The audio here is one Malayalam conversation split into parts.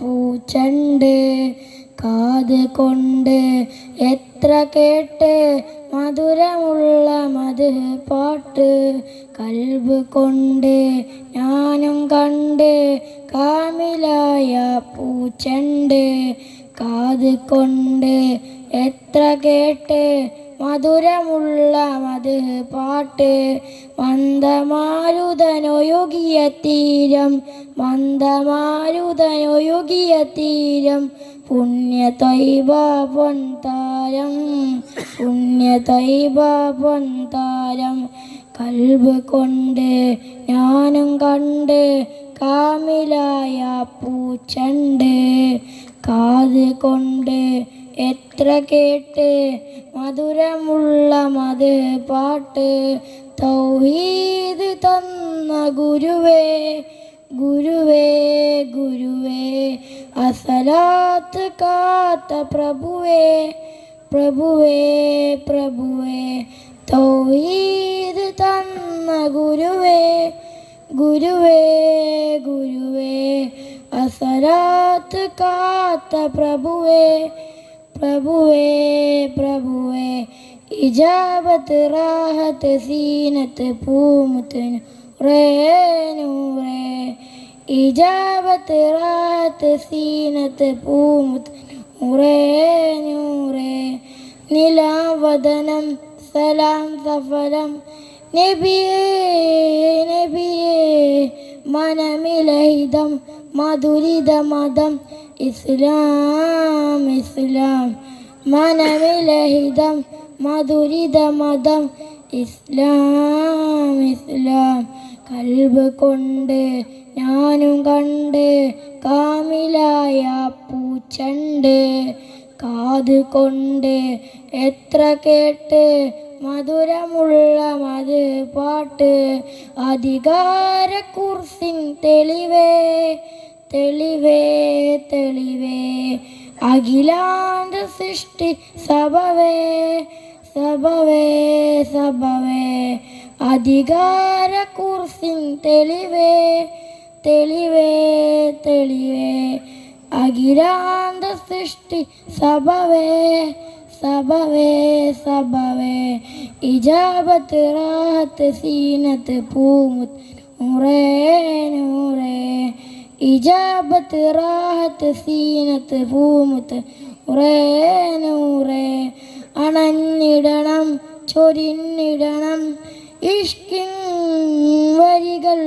പൂച്ചണ്ട് കാത് കൊണ്ട് എത്ര കേട്ട് മധുരമുള്ള മത് പാട്ട്. കൽബ് കൊണ്ട് ഞാനും കണ്ട് കാമിലായ പൂച്ചണ്ട് കാത് കൊണ്ട് എത്ര കേട്ട് മധുരമുള്ള മത് പാട്ട് മന്ദമാരുതനൊഴുകിയ തീരം മന്ദമാരുതനൊഴുകിയ തീരം പുണ്യ തൈബ പൊൻതാരം പുണ്യ തൈബ പൊൻതാരം. കൽബ് കൊണ്ട് ഞാനും കണ്ട് കാമിലായ പൂച്ചണ്ട് കാത് കൊണ്ട് എത്ര കേട്ട് മധുരമുള്ള മത് പാട്ട് തൗഹീദ് തന്ന ഗുരുവേ ഗുരുവേ ഗുരുവേ അസലാത്ത് കാത്ത പ്രഭുവേ പ്രഭുവേ പ്രഭുവേ തൗഹീദ് തന്ന ഗുരുവേ ഗുരുവേ ഗുരുവേ അസലാത്ത് കാത്ത പ്രഭുവേ പ്രഭുവേ പ്രഭുവേ ഇജാബത്ത് റാഹത്ത് സീനത്ത് പൂമുത്തിന് നൂറേ ഇജാബത്ത് റാഹത്ത് സീനത്ത് പൂമുത്തിന് നൂറേ നിലാവദനം സലാം സഫലം നബിയേ നബിയേ. മനമിലഹിതം മധുരിത മതം ഇസ്ലാം ഇസ്ലാം. മനമിലഹിതം മധുരിത മതം ഇസ്ലാം ഇസ്ലാം. കൽബ് കൊണ്ട് ഞാനും കണ്ട് കാമിലായ പൂച്ചണ്ട്. കാത് കൊണ്ട് എത്ര കേട്ട് മധുരമുള്ള മത് പാട്ട് അധികാര കുർസിൻ തെളിവേ തെളിവേ തെളിവേ. അഖിലാന്ത സൃഷ്ടി സഭവേ സഭവേ സഭവേ. അധികാര കുർസിൻ തെളിവേ തെളിവേ തെളിവേ. അഖിലാന്ത സൃഷ്ടി സഭവേ സഭവേ സഭവേ. ഇജാബത്ത് റാഹത്ത് സീനത്ത് പൂമുത്ത് നൂറേ നൂറേ. ഇജാബത്ത് റാഹത്ത് സീനത്ത് പൂമുത്ത് നൂറേ നൂറേ. അണഞ്ഞിടണം ചൊരിഞ്ഞിടണം ഇഷ്കിൻ വരികൾ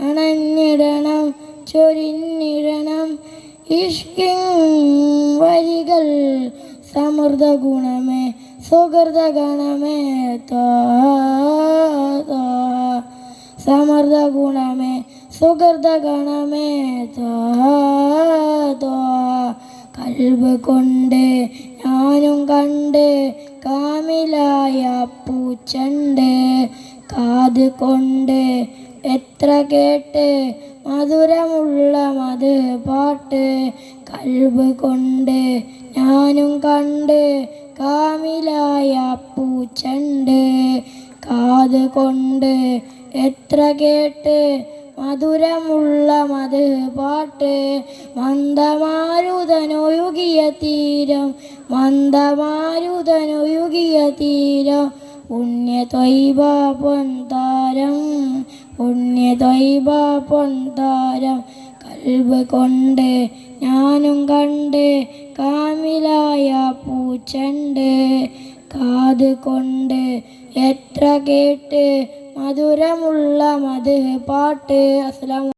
അണഞ്ഞിടണം ചൊരിഞ്ഞിടണം ഇഷ്കിൻ വരികൾ സമൃദ്ധ ഗുണമേ സുഹൃത ഗണമേ സമൃദ്ധ ഗുണമേ സുഹൃത ഗണമേ കൽവ് കൊണ്ട് ഞാനും കണ്ട് കാമിലായ പൂച്ചണ്ട്. കാത് കൊണ്ട് എത്ര കേട്ട് മധുരമുള്ള മത് പാട്ട് കൽബ് കൊണ്ട് ഞാനും കണ്ട് കാമിലായ പൂച്ചണ്ട്. കാത് കൊണ്ട് എത്ര കേട്ട് മധുരമുള്ള മത് പാട്ട് മന്ദമാരുതനൊഴുകിയ തീരം മന്ദമാരുതനൊഴുകിയ തീരം പുണ്യ തൊയ്ബ പൊൻതാരം പുണ്യ പൊന്താരം കൽവ് കൊണ്ട് ഞാനും കണ്ട് കാമിലായ പൂച്ചണ്ട്. കാത് കൊണ്ട് എത്ര കേട്ട് മധുരമുള്ള മധു പാട്ട് അസ്സലാമു